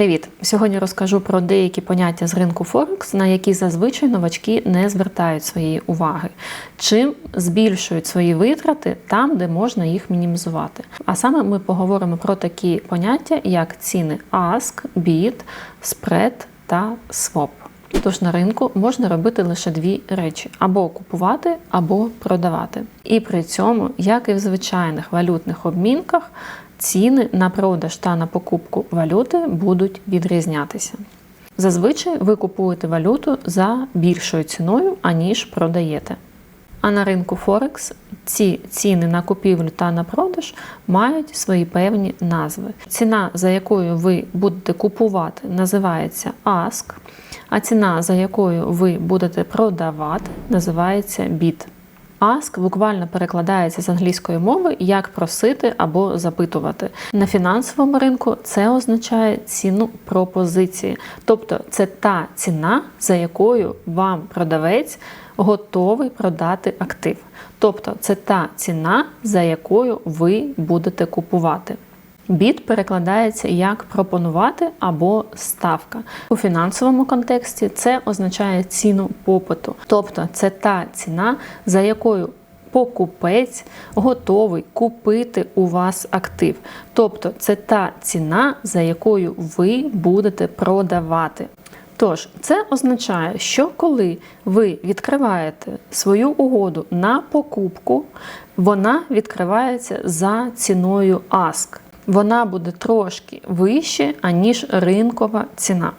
Привіт! Сьогодні розкажу про деякі поняття з ринку Форекс, на які зазвичай новачки не звертають своєї уваги, чим збільшують свої витрати там, де можна їх мінімізувати. А саме ми поговоримо про такі поняття, як ціни ASK, BID, Spread та SWAP. Тож на ринку можна робити лише дві речі: або купувати, або продавати. І при цьому, як і в звичайних валютних обмінках, ціни на продаж та на покупку валюти будуть відрізнятися. Зазвичай ви купуєте валюту за більшою ціною, аніж продаєте. А на ринку Форекс ці ціни на купівлю та на продаж мають свої певні назви. Ціна, за якою ви будете купувати, називається ASK, а ціна, за якою ви будете продавати, називається BID. Ask буквально перекладається з англійської мови як просити або запитувати. На фінансовому ринку це означає ціну пропозиції, тобто це та ціна, за якою вам продавець готовий продати актив. Тобто це та ціна, за якою ви будете купувати. Біт перекладається як пропонувати або ставка. У фінансовому контексті це означає ціну попиту, тобто це та ціна, за якою покупець готовий купити у вас актив. Тобто це та ціна, за якою ви будете продавати. Тож, це означає, що коли ви відкриваєте свою угоду на покупку, вона відкривається за ціною ASK вона буде трошки вище, аніж ринкова ціна.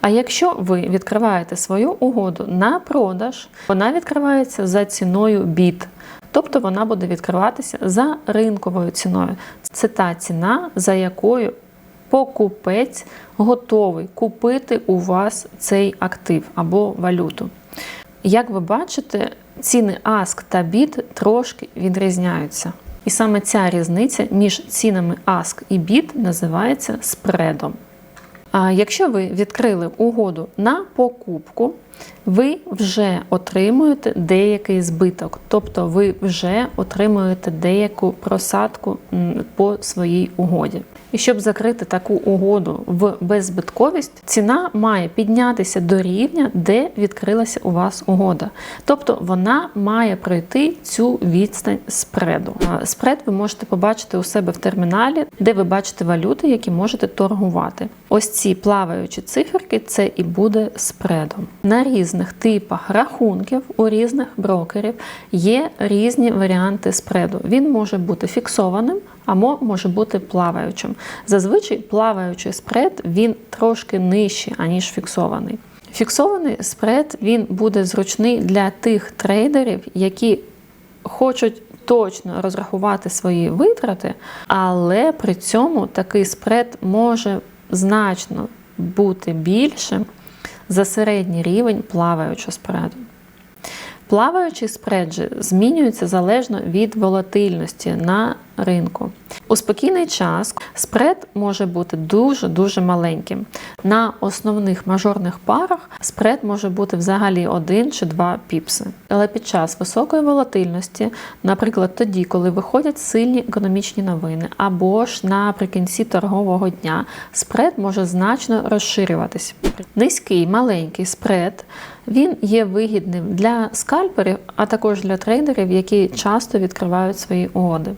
А якщо ви відкриваєте свою угоду на продаж, вона відкривається за ціною BIT. Тобто вона буде відкриватися за ринковою ціною. Це та ціна, за якою покупець готовий купити у вас цей актив або валюту. Як ви бачите, ціни ASK та BIT трошки відрізняються. І саме ця різниця між цінами ASK і BID називається спредом. Якщо ви відкрили угоду на покупку, ви вже отримуєте деякий збиток, тобто ви вже отримуєте деяку просадку по своїй угоді. І щоб закрити таку угоду в беззбитковість, ціна має піднятися до рівня, де відкрилася у вас угода. Тобто вона має пройти цю відстань спреду. Спред ви можете побачити у себе в терміналі, де ви бачите валюти, які можете торгувати. Ось ці плаваючі циферки це і буде спредом. На різних типах рахунків у різних брокерів є різні варіанти спреду. Він може бути фіксованим або може бути плаваючим. Зазвичай плаваючий спред він трошки нижчий, аніж фіксований. Фіксований спред він буде зручний для тих трейдерів, які хочуть точно розрахувати свої витрати, але при цьому такий спред може значно бути більшим за середній рівень плаваючого спреду. Плаваючий спреджі змінюється залежно від волатильності на ринку. У спокійний час спред може бути дуже-дуже маленьким. На основних мажорних парах спред може бути взагалі один чи два піпси. Але під час високої волатильності, наприклад, тоді, коли виходять сильні економічні новини, або ж наприкінці торгового дня, спред може значно розширюватись. Низький маленький спред він є вигідним для скальперів, а також для трейдерів, які часто відкривають свої угоди.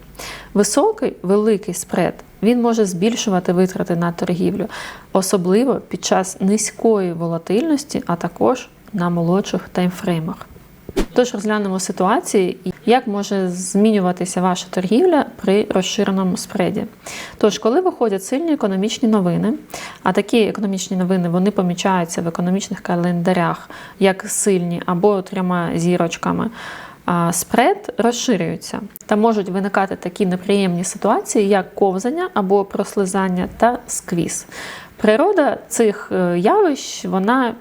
Високий великий спред він може збільшувати витрати на торгівлю, особливо під час низької волатильності, а також на молодших таймфреймах. Тож розглянемо ситуації, як може змінюватися ваша торгівля при розширеному спреді. Тож, коли виходять сильні економічні новини, а такі економічні новини вони помічаються в економічних календарях як сильні або трьома зірочками. Спред розширюється та можуть виникати такі неприємні ситуації, як ковзання або прослизання та сквіз. Природа цих е, явищ вона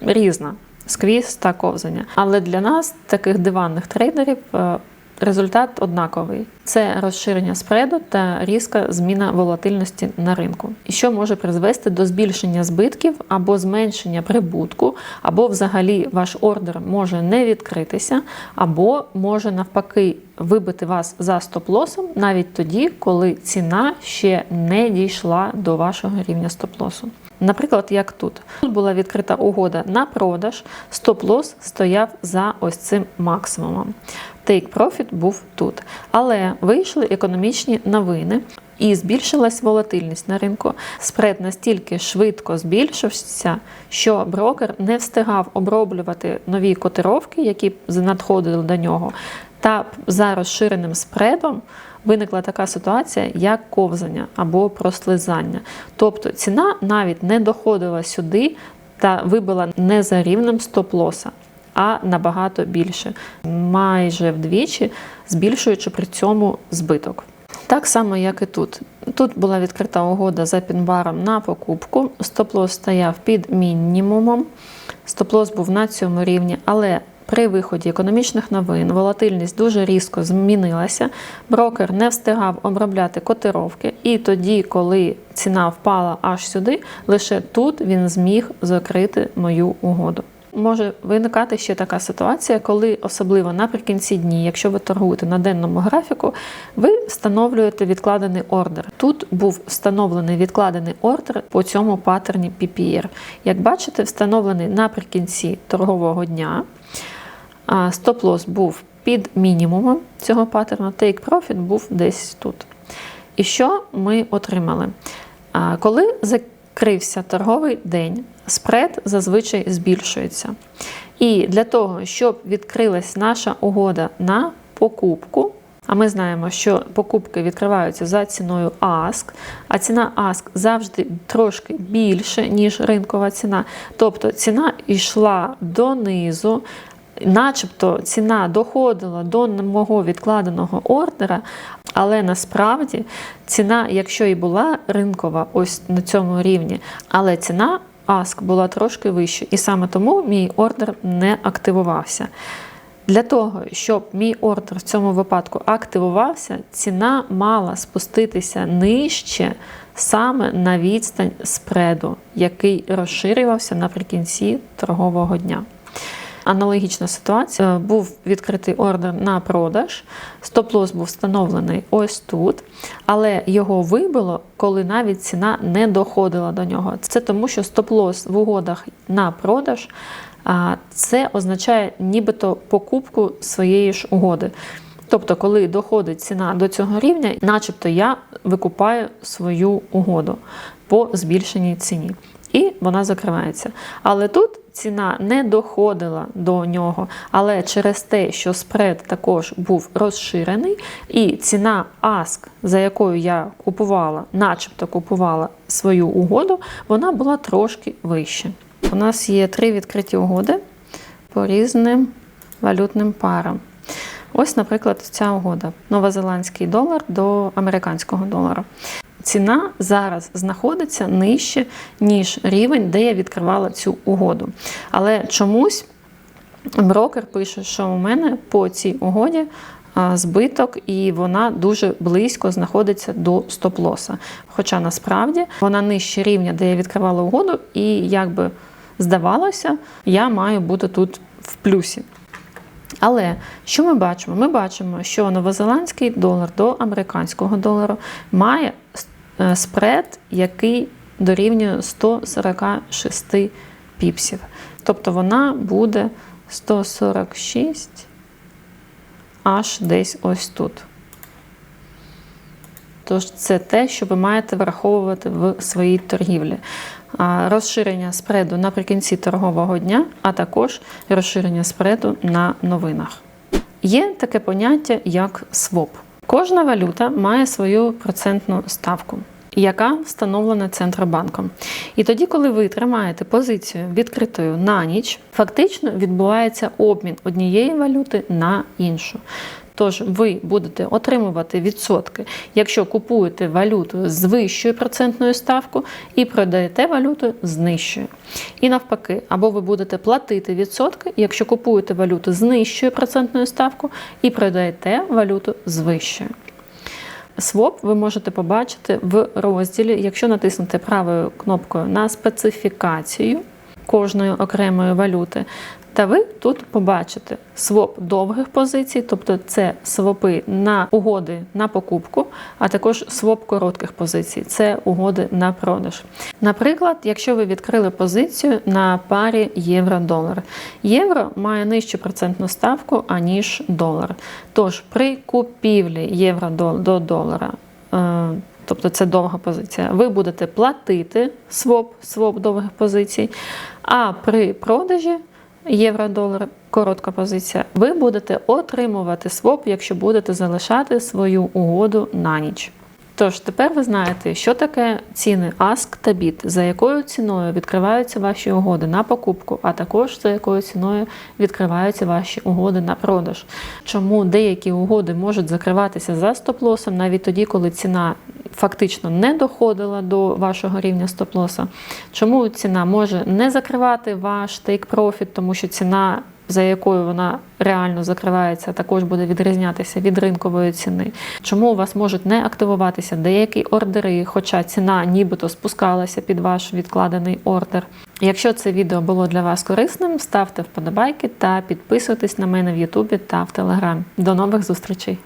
різна сквіз та ковзання. Але для нас, таких диванних трейдерів, е, результат однаковий. це розширення спреду та різка зміна волатильності на ринку, що може призвести до збільшення збитків або зменшення прибутку, або взагалі ваш ордер може не відкритися, або може навпаки вибити вас за стоп-лосом навіть тоді, коли ціна ще не дійшла до вашого рівня стоп-лосу. Наприклад, як тут Тут була відкрита угода на продаж, стоп-лос стояв за ось цим максимумом. Take profit був тут. Але вийшли економічні новини. І збільшилась волатильність на ринку. Спред настільки швидко збільшився, що брокер не встигав оброблювати нові котировки, які надходили до нього. Та за розширеним спредом виникла така ситуація, як ковзання або прослизання. Тобто ціна навіть не доходила сюди та вибила не за рівнем стоп-лоса, а набагато більше, майже вдвічі, збільшуючи при цьому збиток. Так само, як і тут. Тут була відкрита угода за пінбаром на покупку. Стоп-лос стояв під мінімумом. Стоп-лос був на цьому рівні, але при виході економічних новин волатильність дуже різко змінилася. Брокер не встигав обробляти котировки, і тоді, коли ціна впала аж сюди, лише тут він зміг закрити мою угоду. Може виникати ще така ситуація, коли особливо наприкінці дні, якщо ви торгуєте на денному графіку, ви встановлюєте відкладений ордер. Тут був встановлений відкладений ордер по цьому паттерні PPR. Як бачите, встановлений наприкінці торгового дня. Стоп-лос був під мінімумом цього паттерну, take profit був десь тут. І що ми отримали? Коли закрився торговий день, спред зазвичай збільшується. І для того, щоб відкрилась наша угода на покупку, а ми знаємо, що покупки відкриваються за ціною ASK, а ціна ASK завжди трошки більше, ніж ринкова ціна. Тобто ціна йшла донизу, начебто ціна доходила до мого відкладеного ордера, але насправді ціна, якщо і була ринкова, ось на цьому рівні, але ціна ASK була трошки вища, і саме тому мій ордер не активувався. Для того, щоб мій ордер в цьому випадку активувався, ціна мала спуститися нижче саме на відстань спреду, який розширювався наприкінці торгового дня. Аналогічна ситуація. Був відкритий ордер на продаж, стоп-лос був встановлений ось тут, але його вибило, коли навіть ціна не доходила до нього. Це тому, що стоп-лос в угодах на продаж це означає нібито покупку своєї ж угоди. Тобто, коли доходить ціна до цього рівня, начебто я викупаю свою угоду по збільшеній ціні. І вона закривається. Але тут ціна не доходила до нього. Але через те, що спред також був розширений, і ціна ASK, за якою я купувала, начебто купувала свою угоду, вона була трошки вище. У нас є три відкриті угоди по різним валютним парам. Ось, наприклад, ця угода: новозеландський долар до американського долара. Ціна зараз знаходиться нижче, ніж рівень, де я відкривала цю угоду. Але чомусь брокер пише, що у мене по цій угоді збиток, і вона дуже близько знаходиться до стоп-лоса. Хоча насправді вона нижче рівня, де я відкривала угоду, і якби здавалося, я маю бути тут в плюсі. Але що ми бачимо? Ми бачимо, що новозеландський долар до американського долару має спред, який дорівнює 146 піпсів. Тобто вона буде 146 аж десь ось тут. Тож це те, що ви маєте враховувати в своїй торгівлі розширення спреду наприкінці торгового дня, а також розширення спреду на новинах. Є таке поняття, як СВОП. Кожна валюта має свою процентну ставку. Яка встановлена Центробанком. І тоді, коли ви тримаєте позицію відкритою на ніч, фактично відбувається обмін однієї валюти на іншу. Тож ви будете отримувати відсотки, якщо купуєте валюту з вищою процентною ставкою і продаєте валюту з нижчою. І навпаки, або ви будете платити відсотки, якщо купуєте валюту з нижчою процентною ставкою і продаєте валюту з вищою. СВОП ви можете побачити в розділі, якщо натиснути правою кнопкою на специфікацію кожної окремої валюти. Та ви тут побачите своп довгих позицій, тобто це свопи на угоди на покупку, а також своп коротких позицій це угоди на продаж. Наприклад, якщо ви відкрили позицію на парі євро-долар, євро має нижчу процентну ставку аніж долар. Тож при купівлі євро до- до долара. е, Тобто це довга позиція. Ви будете платити своп, своп довгих позицій, а при продажі євро-долар, коротка позиція, ви будете отримувати своп, якщо будете залишати свою угоду на ніч. Тож тепер ви знаєте, що таке ціни ASK та BIT, за якою ціною відкриваються ваші угоди на покупку, а також за якою ціною відкриваються ваші угоди на продаж. Чому деякі угоди можуть закриватися за стоп-лосом навіть тоді, коли ціна фактично не доходила до вашого рівня стоп-лоса. Чому ціна може не закривати ваш take-profit, тому що ціна за якою вона реально закривається, також буде відрізнятися від ринкової ціни. Чому у вас можуть не активуватися деякі ордери, хоча ціна нібито спускалася під ваш відкладений ордер. Якщо це відео було для вас корисним, ставте вподобайки та підписуйтесь на мене в Ютубі та в Телеграмі. До нових зустрічей!